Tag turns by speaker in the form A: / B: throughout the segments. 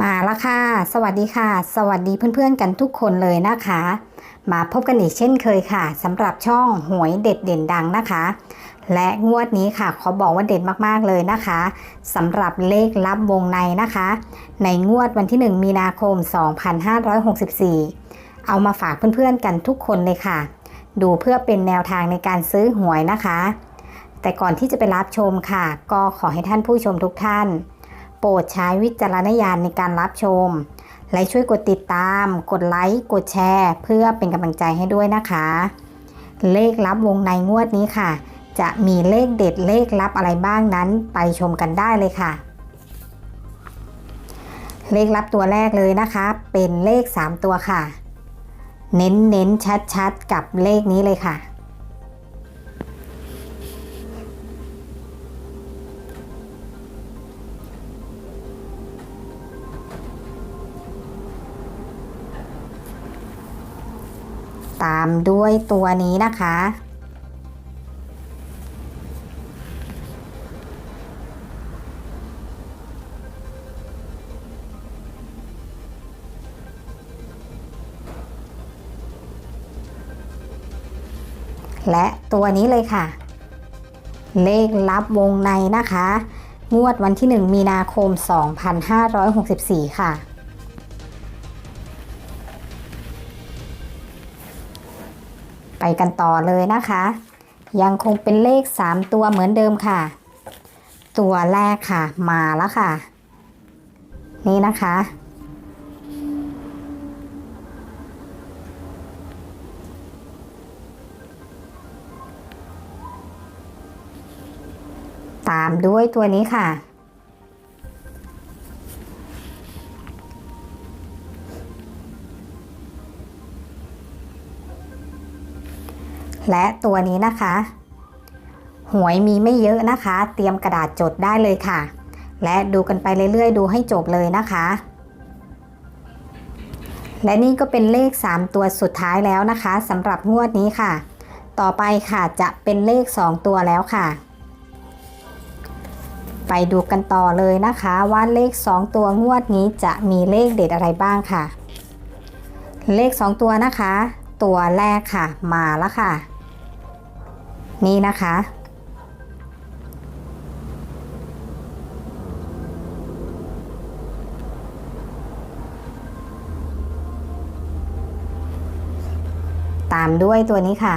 A: มาแล้วค่ะ สวัสดีค่ะ สวัสดีเพื่อนๆกันทุกคนเลยนะคะ มาพบกันอีกเช่นเคยค่ะสำหรับช่องหวยเด็ดเด่นดังนะคะ และงวดนี้ค่ะขอบอกว่าเด็ดมากๆเลยนะคะสำหรับเลขลับวงในนะคะ ในงวดวันที่ 1 มีนาคม 2564 เอามาฝากเพื่อนๆกันทุกคนเลยค่ะ ดูเพื่อเป็นแนวทางในการซื้อหวยนะคะ แต่ก่อนที่จะไปรับชมค่ะ ก็ขอให้ท่านผู้ชมทุกท่าน โปรดใช้วิจารณญาณในการรับชม และช่วยกดติดตาม กดไลค์ กดแชร์ เพื่อเป็นกำลังใจให้ด้วยนะคะ เลขลับวงในงวดนี้ค่ะ จะมีเลขเด็ดเลขลับอะไรบ้างนั้นไปชมกันได้เลยค่ะ เลขลับตัวแรกเลยนะคะ เป็นเลข 3 ตัวค่ะ เน้นเน้นชัดชัดๆกับเลขนี้เลยค่ะ ตามด้วยตัวนี้นะคะ และตัวนี้เลยค่ะ เลขลับวงในนะคะ งวดวันที่ 1 มีนาคม 2564 ค่ะ ไปกันต่อเลยนะคะ ยังคงเป็นเลข 3 ตัวเหมือนเดิมค่ะ ตัวแรกค่ะมาแล้วค่ะ นี่นะคะ ตามด้วยตัวนี้ค่ะ และตัวนี้นะคะ หวยมีไม่เยอะนะคะ เตรียมกระดาษจดได้เลยค่ะ และดูกันไปเรื่อยๆ ดูให้จบเลยนะคะ และนี่ก็เป็นเลข 3 ตัวสุดท้ายแล้วนะคะสำหรับงวดนี้ค่ะ ต่อไปค่ะจะเป็นเลข 2 ตัวแล้วค่ะ ไปดูกันต่อเลยนะคะว่าเลข 2 ตัวงวดนี้จะมีเลขเด็ดอะไรบ้างค่ะ เลข 2 ตัวนะคะ ตัวแรกค่ะมาแล้วค่ะ นี่นะคะ ตามด้วยตัวนี้ค่ะ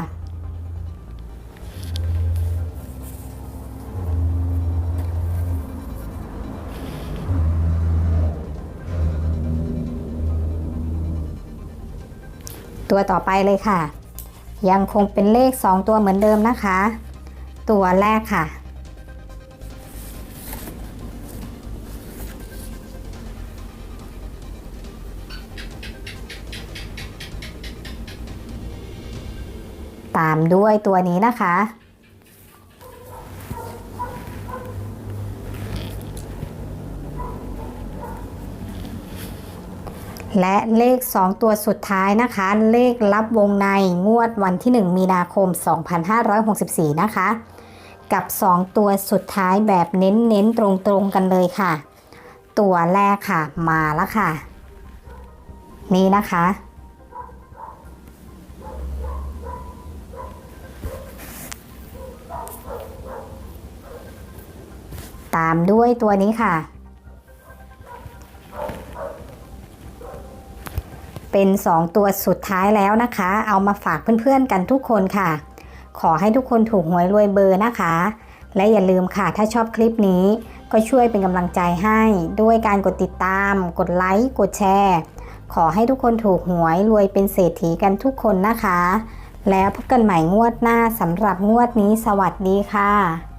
A: ตัวต่อไปเลยค่ะ ยังคงเป็นเลข 2 ตัวเหมือนเดิมนะคะ ตัวแรกค่ะ ตามด้วยตัวนี้นะคะ และเลข 2 ตัวสุดท้ายนะคะ เลขลับวงในงวดวันที่ 1 มีนาคม 2564 นะคะ กับ 2 ตัวสุดท้ายแบบเน้นๆ ตรงๆ กันเลยค่ะ ตัวแรกค่ะมาแล้วค่ะ นี่นะคะ ตามด้วยตัวนี้ค่ะ เป็น 2 ตัวสุดท้ายแล้วนะคะ เอามาฝากเพื่อนๆกันทุกคนค่ะ ขอให้ทุกคนถูกหวยรวยเบอร์นะคะ และอย่าลืมค่ะถ้าชอบคลิปนี้ ก็ช่วยเป็นกำลังใจให้ด้วยการกดติดตาม กดไลค์กดแชร์ขอให้ทุกคนถูกหวยรวยเป็นเศรษฐีกันทุกคนนะคะ แล้วพบกันใหม่งวดหน้าสำหรับงวดนี้สวัสดีค่ะ